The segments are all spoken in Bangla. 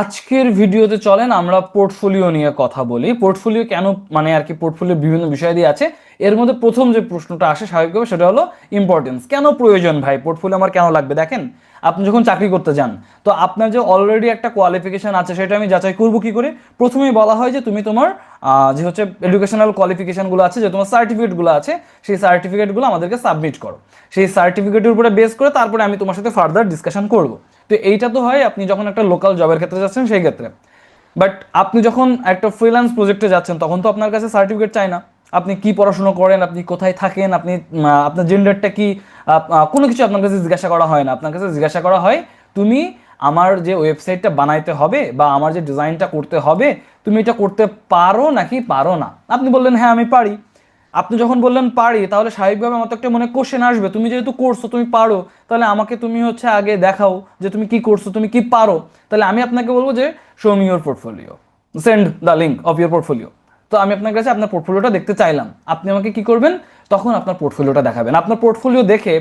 আজকের ভিডিওতে চলেন, আমরা পোর্টফোলিও নিয়ে কথা বলি। পোর্টফোলিও কেন মানে আর কি পোর্টফোলিও বিভিন্ন বিষয় দিয়ে আছে, এর মধ্যে প্রথম যে প্রশ্নটা আসে স্বাভাবিকভাবে সেটা হলো ইম্পর্টেন্স কেন প্রয়োজন ভাই? পোর্টফোলিও আমার কেন লাগবে? দেখেন, আপনি যখন চাকরি করতে যান, তো আপনার যে অলরেডি একটা কোয়ালিফিকেশন আছে সেটা আমি যাচাই করব কি করে? প্রথমেই বলা হয় যে তুমি তোমার যে হচ্ছে এডুকেশনাল কোয়ালিফিকেশনগুলো আছে, যে তোমার সার্টিফিকেটগুলো আছে, সেই সার্টিফিকেটগুলো আমাদেরকে সাবমিট করো। সেই সার্টিফিকেটের উপরে বেস করে তারপরে আমি তোমার সাথে ফার্দার ডিসকাশন করব। তো এইটা তো হয় আপনি যখন একটা লোকাল জবের ক্ষেত্রে যাচ্ছেন সেই ক্ষেত্রে। বাট আপনি যখন একটা ফ্রিল্যান্স প্রজেক্টে যাচ্ছেন, তখন তো আপনার কাছে সার্টিফিকেট চাই না। আপনি কি পড়াশোনা করেন, আপনি কোথায় থাকেন, আপনি আপনার জেন্ডারটা কি কোনো কিছু আপনার কাছে জিজ্ঞাসা করা হয় না। আপনার কাছে জিজ্ঞাসা করা হয়, তুমি আমার যে ওয়েবসাইটটা বানাইতে হবে বা আমার যে ডিজাইনটা করতে হবে, তুমি এটা করতে পারো নাকি পারো না? আপনি বললেন হ্যাঁ আমি পারি। আপনি যখন বললেন পারি, তাহলে স্বাভাবিকভাবে আমার তো একটা মনে কোশ্চেন আসবে। তুমি যেহেতু করছ, তুমি পারো, তাহলে আমাকে তুমি হচ্ছে আগে দেখাও যে তুমি কি করছ, তুমি কি পারো। তাহলে আমি আপনাকে বলব যে show me your portfolio send the link of your portfolio তো আমি আপনার কাছে আপনার পোর্টফোলিওটা দেখতে চাইলাম। আপনি আমাকে কি করবেন? তখন আপনার পোর্টফোলিওটা দেখাবেন। আপনার পোর্টফোলিও দেখে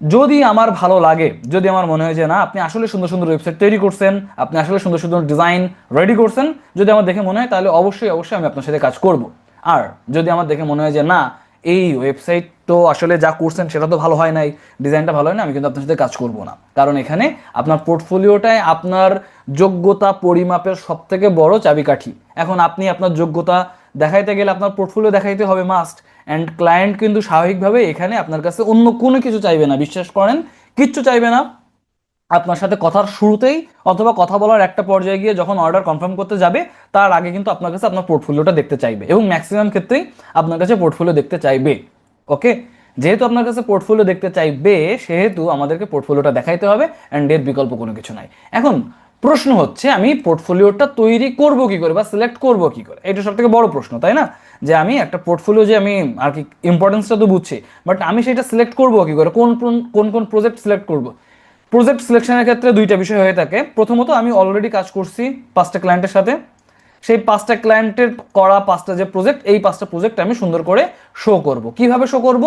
যদি আমার ভালো লাগে, যদি আমার মনে হয় যে, না, আপনি আসলে সুন্দর সুন্দর ওয়েবসাইট তৈরি করছেন, আপনি আসলে সুন্দর সুন্দর ডিজাইন রেডি করছেন, যদি আমার দেখে মনে হয়, তাহলে অবশ্যই অবশ্যই আমি আপনার সাথে কাজ করব। আর যদি আমার দেখে মনে হয় যে, না, এই ওয়েবসাইট তো আসলে যা করছেন সেটা তো ভালো হয় নাই ডিজাইনটা ভালো হয় না আমি কিন্তু আপনার সাথে কাজ করব না। কারণ এখানে আপনার পোর্টফোলিওটাই আপনার যোগ্যতা পরিমাপের সব থেকে বড় চাবিকাঠি। এখন আপনি আপনার যোগ্যতা দেখাইতে গেলে আপনার পোর্টফোলিও দেখাইতে হবে মাস্ট অ্যান্ড ক্লায়েন্ট কিন্তু স্বাভাবিকভাবে এখানে আপনার কাছে অন্য কোনো কিছু চাইবে না। বিশ্বাস করেন? কিচ্ছু চাইবে না। আপনার সাথে কথার শুরুতেই অথবা কথা বলার একটা পর্যায়ে গিয়ে যখন অর্ডার কনফার্ম করতে যাবে, তার আগে কিন্তু আপনার কাছে আপনার পোর্টফোলিওটা দেখতে চাইবে এবং ম্যাক্সিমাম ক্ষেত্রেই আপনার কাছে পোর্টফোলিও দেখতে চাইবে। ওকে যেহেতু আপনার কাছে পোর্টফোলিও দেখতে চাইবে, সেহেতু আমাদেরকে পোর্টফোলিওটা দেখাইতে হবে অ্যান্ড এর বিকল্প কোনো কিছু নাই। এখন প্রশ্ন হচ্ছে, আমি পোর্টফোলিওটা তৈরি করব কি করে বা সিলেক্ট করব কি করে? এটা সব থেকে বড় প্রশ্ন, তাই না? যে আমি একটা পোর্টফোলিও যে আমি আর কি ইম্পর্টেন্সটা তো বুঝছি বাট আমি সেটা সিলেক্ট করব কি করে? কোন কোন- কোন কোন প্রজেক্ট সিলেক্ট করব? প্রজেক্ট সিলেকশনের ক্ষেত্রে দুইটা বিষয় হয়ে থাকে। প্রথমত আমি অলরেডি কাজ করছি পাঁচটা ক্লায়েন্টের সাথে। সেই পাঁচটা ক্লায়েন্টের করা পাঁচটা যে প্রজেক্ট এই পাঁচটা প্রজেক্ট আমি সুন্দর করে শো করব। কীভাবে শো করব?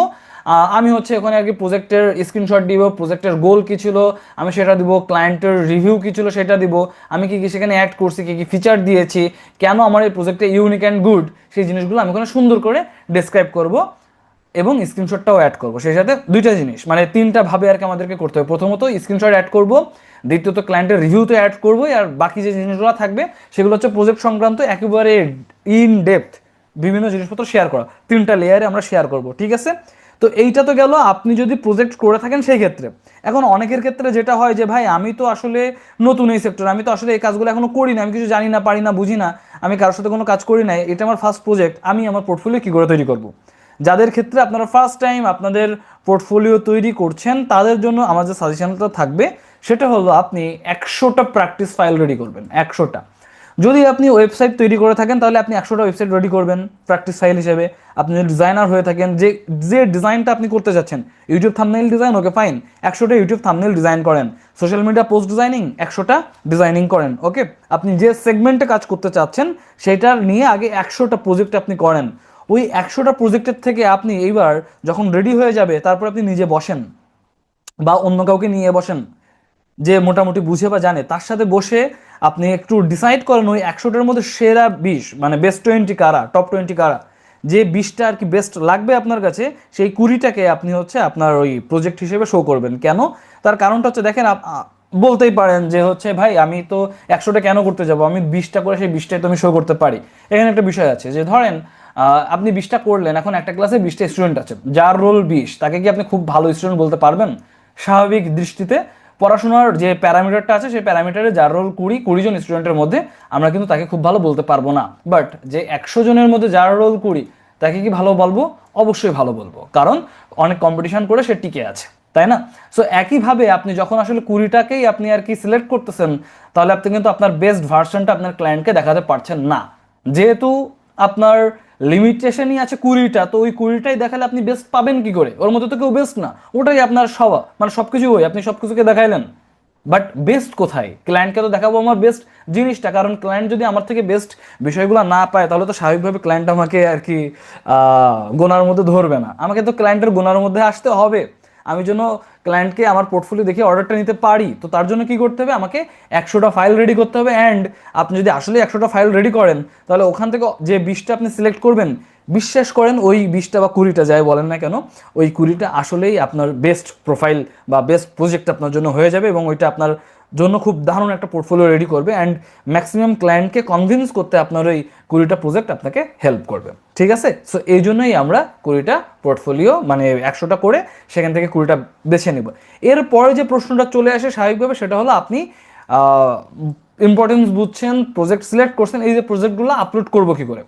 আমি হচ্ছে ওখানে আর কি প্রজেক্টের স্ক্রিনশট দিব প্রজেক্টের গোল কি ছিল, আমি সেটা দিব ক্লায়েন্টের রিভিউ কি ছিল সেটা দিব, আমি কি কি সেখানে অ্যাড করছি, কি কি ফিচার দিয়েছি, কেন আমার এই প্রজেক্টে ইউনিক অ্যান্ড গুড সেই জিনিসগুলো আমি ওখানে সুন্দর করে ডেসক্রাইব করব। এবং স্ক্রিনশটটাও অ্যাড করব। সেই সাথে দুইটা জিনিস মানে তিনটা ভাবে আর কি আমাদেরকে করতে হবে। প্রথমত স্ক্রিনশট অ্যাড করব, দ্বিতীয়ত ক্লায়েন্টের রিভিউতে অ্যাড করব, আর বাকি যে জিনিসগুলো থাকবে, সেগুলো হচ্ছে প্রজেক্ট সংক্রান্ত একেবারে ইন ডেপথ বিভিন্ন জিনিসপত্র শেয়ার করা। তিনটা লেয়ারে আমরা শেয়ার করব, ঠিক আছে? তো এইটা তো গেল, আপনি যদি প্রজেক্ট করে থাকেন সেই ক্ষেত্রে। এখন অনেকের ক্ষেত্রে যেটা হয় যে, ভাই, আমি তো আসলে নতুন এই সেক্টর আমি তো আসলে এই কাজগুলো এখনও করি না, আমি কিছু জানি না, পারি না, বুঝি না, আমি কারোর সাথে কোনো কাজ করি না এটা আমার ফার্স্ট প্রজেক্ট আমি আমার পোর্টফোলিও কী করে তৈরি করব? যাদের ক্ষেত্রে আপনারা ফার্স্ট টাইম আপনাদের পোর্টফোলিও তৈরি করছেন, তাদের জন্য আমার যে সাজেশনটা থাকবে, সেটা হলো আপনি একশোটা প্র্যাকটিস ফাইল রেডি করবেন, একশোটা। যদি আপনি ওয়েবসাইট তৈরি করে থাকেন, তাহলে আপনি একশোটা ওয়েবসাইট রেডি করবেন প্র্যাকটিস ফাইল হিসেবে। আপনি ডিজাইনার হয়ে থাকেন, যে যে ডিজাইনটা আপনি করতে যাচ্ছেন YouTube thumbnail design okay fine একশোটা ইউটিউব থামনেল ডিজাইন করেন। সোশ্যাল মিডিয়া পোস্ট ডিজাইনিং একশোটা ডিজাইনিং করেন ওকে আপনি যে সেগমেন্টে কাজ করতে চাচ্ছেন, সেটার নিয়ে আগে একশোটা প্রজেক্ট আপনি করেন। ওই একশোটা প্রজেক্টের থেকে আপনি এইবার যখন রেডি হয়ে যাবে, তারপর আপনি নিজে বসেন বা অন্য কাউকে নিয়ে বসেন যে মোটামুটি বুঝে বা জানে। তার সাথে বসে আপনি একটু ডিসাইড করেন ওই একশোটার মধ্যে সেরা বিশ মানে বেস্ট টোয়েন্টি কারা টপ টোয়েন্টি কারা। যে বিশটা আর কি বেস্ট লাগবে আপনার কাছে, সেই কুড়িটাকে আপনি হচ্ছে আপনার ওই প্রজেক্ট হিসেবে শো করবেন। কেন? তার কারণটা হচ্ছে, দেখেন বলতেই পারেন যে হচ্ছে, ভাই, আমি তো একশোটা কেন করতে যাব? আমি বিশটা করে সেই বিশটাই তো আমি শো করতে পারি। এখানে একটা বিষয় আছে যে ধরেন আপনি বিশটা করলেন, এখন একটা ক্লাসে বিশটা স্টুডেন্ট আছে। যার রোল বিশ তাকে কি আপনি খুব ভালো স্টুডেন্ট বলতে পারবেন? স্বাভাবিক দৃষ্টিতে পড়াশোনার যে প্যারামিটারটা আছে, সেই প্যারামিটারে যার রোল কুড়ি কুড়ি জন স্টুডেন্টের মধ্যে আমরা কিন্তু তাকে খুব ভালো বলতে পারব না। বাট যে একশো জনের মধ্যে যার রোল কুড়ি, তাকে কি ভালো বলব? অবশ্যই ভালো বলব। কারণ অনেক কম্পিটিশন করে সে টিকে আছে, তাই না? সো একইভাবে আপনি যখন আসলে কুড়িটাকেই আপনি আর কি সিলেক্ট করতেছেন, তাহলে আপনি কিন্তু আপনার বেস্ট ভার্সনটা আপনার ক্লায়েন্টকে দেখাতে পারছেন না। যেহেতু আপনার লিমিটেশনই আছে কুড়িটা, তো ওই কুড়িটাই দেখালে আপনি বেস্ট পাবেন কি করে? ওর মধ্যে তো কেউ বেস্ট না। ওটাই আপনার সবা মানে সব কিছু ওই। আপনি সব কিছুকে দেখাইলেন। বাট বেস্ট কোথায়? ক্লায়েন্টকে তো দেখাবো আমার বেস্ট জিনিসটা। কারণ ক্লায়েন্ট যদি আমার থেকে বেস্ট বিষয়গুলো না পায়, তাহলে তো স্বাভাবিকভাবে ক্লায়েন্ট আমাকে আর কি গোনার মধ্যে ধরবে না। আমাকে তো ক্লায়েন্টের গোনার মধ্যে আসতে হবে। আমি যেন ক্লায়েন্টকে আমার পোর্টফোলিও দেখে অর্ডারটা নিতে পারি, তো তার জন্য কি করতে হবে? আমাকে একশোটা ফাইল রেডি করতে হবে অ্যান্ড আপনি যদি আসলে একশোটা ফাইল রেডি করেন, তাহলে ওখান থেকে যে বিশটা আপনি সিলেক্ট করবেন, বিশ্বাস করেন ওই বিশটা বা কুড়িটা যাই বলেন না কেন, ওই কুড়িটা আসলেই আপনার বেস্ট প্রোফাইল বা বেস্ট প্রজেক্ট আপনার জন্য হয়ে যাবে এবং ওইটা আপনার জন্য খুব দারুণ একটা পোর্টফোলিও রেডি করবে অ্যান্ড ম্যাক্সিমাম ক্লায়েন্টকে কনভিন্স করতে আপনার ওই কুড়িটা প্রজেক্ট আপনাকে হেল্প করবে। ঠিক আছে? সো এই জন্যই আমরা কুড়িটা পোর্টফোলিও মানে একশোটা করে সেখান থেকে কুড়িটা বেছে নেব। এরপরে যে প্রশ্নটা চলে আসে স্বাভাবিকভাবে সেটা হলো আপনি ইম্পর্টেন্স বুঝছেন প্রজেক্ট সিলেক্ট করছেন, এই যে প্রজেক্টগুলো আপলোড করব কী করে?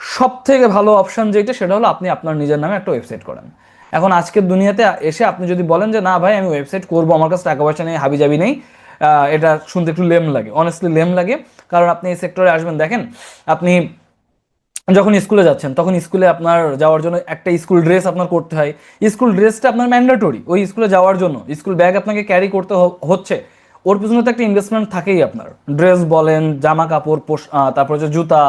সব থেকে ভালো অপশন যেটা সেটা হলো আপনি আপনার নিজের নামে একটা ওয়েবসাইট করেন। এখন আজকের দুনিয়াতে এসে আপনি যদি বলেন যে, না ভাই, আমি ওয়েবসাইট করব, আমার কাছে টাকা পয়সা নেই হাবি যাবি নেই এটা শুনতে একটু লেম লাগে। অনেস্টলি লেম লাগে। কারণ আপনি এই সেক্টরে আসবেন, দেখেন, আপনি যখন স্কুলে যাচ্ছেন, তখন স্কুলে আপনার যাওয়ার জন্য একটা স্কুল ড্রেস আপনার করতে হয়। স্কুল ড্রেসটা আপনার ম্যান্ডেটরি ওই স্কুলে যাওয়ার জন্য স্কুল ব্যাগ আপনাকে ক্যারি করতে হচ্ছে। ওর পিছনে তো একটা ইনভেস্টমেন্ট থাকেই আপনার। ড্রেস বলেন, জামা কাপড় তারপর হচ্ছে জুতা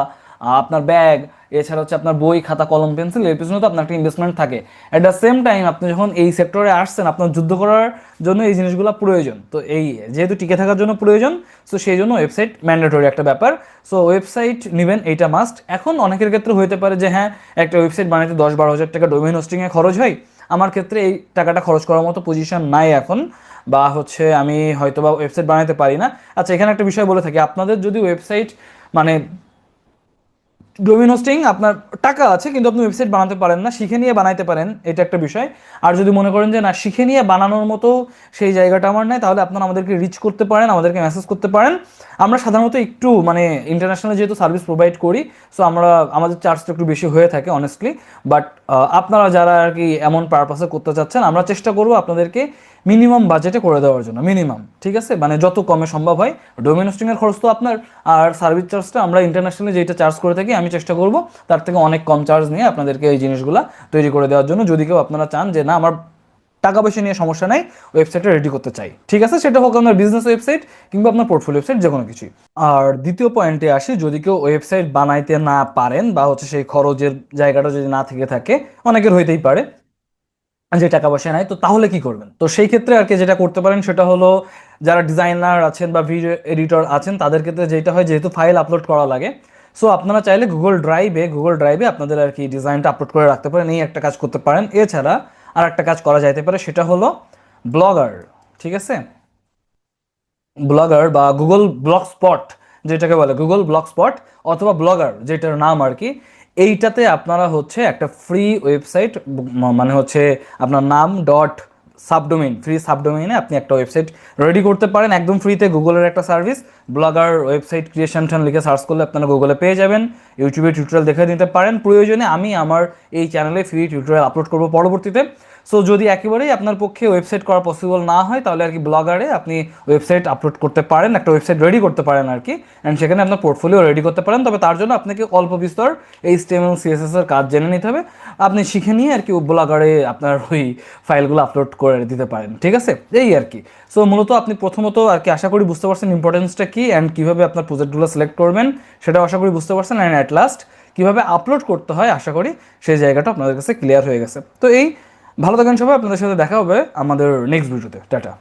আপনার ব্যাগ এছাড়া হচ্ছে আপনার বই, খাতা, কলম, পেন্সিল এর পিছনে তো আপনার একটা ইনভেস্টমেন্ট থাকে। অ্যাট দ্য সেম টাইম আপনি যখন এই সেক্টরে আসছেন, আপনার যুদ্ধ করার জন্য এই জিনিসগুলো প্রয়োজন। তো এই যেহেতু টিকে থাকার জন্য প্রয়োজন সো সেই জন্য ওয়েবসাইট ম্যান্ডেটরি একটা ব্যাপার। সো ওয়েবসাইট নেবেন, এইটা মাস্ট এখন অনেকের ক্ষেত্রে হতে পারে যে হ্যাঁ একটা ওয়েবসাইট বানাতে দশ বারো হাজার টাকা ডোমেন হোস্টিংয়ে খরচ হয়। আমার ক্ষেত্রে এই টাকাটা খরচ করার মতো পজিশন নাই এখন। বা হচ্ছে আমি হয়তো বা ওয়েবসাইট বানাতে পারি না। আচ্ছা এখানে একটা বিষয় বলে থাকি। আপনাদের যদি ওয়েবসাইট মানে ডোমেন হোস্টিং, আপনার টাকা আছে কিন্তু আপনি ওয়েবসাইট বানাতে পারেন না, শিখে নিয়ে বানাইতে পারেন, এটা একটা বিষয়। আর যদি মনে করেন যে না, শিখে নিয়ে বানানোর মতো সেই জায়গাটা আমার নাই, তাহলে আপনারা আমাদেরকে রিচ করতে পারেন, আমাদেরকে মেসেজ করতে পারেন। আমরা সাধারণত একটু মানে ইন্টারন্যাশনাল যেহেতু সার্ভিস প্রোভাইড করি সো আমরা, আমাদের চার্জটা একটু বেশি হয়ে থাকে অনেস্টলি বাট আপনারা যারা আর কি এমন পারপাসে করতে চাচ্ছেন, আমরা চেষ্টা করব আপনাদেরকে মিনিমাম বাজেটে করে দেওয়ার জন্য, মিনিমাম, ঠিক আছে? মানে যত কমে সম্ভব হয় ডোমেন হোস্টিংয়ের খরচ তো আপনার, আর সার্ভিস চার্জটা আমরা ইন্টারন্যাশনালি যেটা চার্জ করে থাকি, আমি চেষ্টা করব তার থেকে অনেক কম চার্জ নিয়ে আপনাদেরকে এই জিনিসগুলো তৈরি করে দেওয়ার জন্য। যদি কেউ আপনারা চান যে, না, আমার টাকা পয়সা নিয়ে সমস্যা নাই ওয়েবসাইটটা রেডি করতে চাই। ঠিক আছে? সেটা হোক আপনার বিজনেস ওয়েবসাইট কিংবা আপনার পোর্টফোলিও ওয়েবসাইট যে কোনো কিছুই। আর দ্বিতীয় পয়েন্টে আসি, যদি কেউ ওয়েবসাইট বানাইতে না পারেন বা হচ্ছে সেই খরচের জায়গাটা যদি না থেকে থাকে, অনেকের হইতেই পারে। যে টাকা পয়সা নাই, তো তাহলে কি করবেন? তো সেই ক্ষেত্রে আর কি যেটা করতে পারেন সেটা হলো, যারা ডিজাইনার আছেন বা ভিডিও এডিটর আছেন, তাদের ক্ষেত্রে যেটা হয়, যেহেতু ফাইল আপলোড করা লাগে সো আপনারা চাইলে গুগল ড্রাইভে গুগল ড্রাইভে আপনাদের আর কি ডিজাইনটা আপলোড করে রাখতে পারেন। এই একটা কাজ করতে পারেন। এছাড়া আর একটা কাজ করা যাইতে পারে, সেটা হলো ব্লগার ঠিক আছে? ব্লগার বা গুগল ব্লগ স্পট যেটাকে বলে গুগল ব্লগ স্পট অথবা ব্লগার যেটার নাম আর কি এইটাতে আপনারা হচ্ছে একটা ফ্রি ওয়েবসাইট মানে হচ্ছে আপনার নাম ডট সাবডোমেইন ফ্রি সাবডোমেইনে আপনি একটা ওয়েবসাইট রেডি করতে পারেন। একদম ফ্রিতে গুগলের একটা সার্ভিস ব্লগার ওয়েবসাইট ক্রিয়েশন ঠান লিখে সার্চ করলে আপনারা গুগলে পেয়ে যাবেন। ইউটিউবে টিউটোরিয়াল দেখে নিতে পারেন। প্রয়োজনে আমি আমার এই চ্যানেলে ফ্রি টিউটোরিয়াল আপলোড করব পরবর্তীতে। সো যদি একেবারেই আপনার পক্ষে ওয়েবসাইট করা পসিবল না হয়, তাহলে আর কি ব্লগারে আপনি ওয়েবসাইট আপলোড করতে পারেন, একটা ওয়েবসাইট রেডি করতে পারেন আর কি অ্যান্ড সেখানে আপনার পোর্টফোলিও রেডি করতে পারেন। তবে তার জন্য আপনাকে অল্প বিস্তর এই স্টেমএল সিএসএস এর কাজ জেনে নিতে হবে। আপনি শিখে নিয়ে আর কি ব্লগারে আপনার ওই ফাইলগুলো আপলোড করে দিতে পারেন, ঠিক আছে? এই আর কি। সো মূলত আপনি প্রথমত আর কি আশা করি বুঝতে পারছেন ইম্পর্টেন্সটা কি অ্যান্ড কীভাবে আপনার প্রজেক্টগুলো সিলেক্ট করবেন সেটা আশা করি বুঝতে পারছেন অ্যান্ড অ্যাট লাস্ট কীভাবে আপলোড করতে হয়, আশা করি সেই জায়গাটা আপনাদের কাছে ক্লিয়ার হয়ে গেছে। তো এই ভালো থাকেন সবাই আপনাদের সাথে দেখা হবে আমাদের নেক্সট ভিডিওতে টাটা।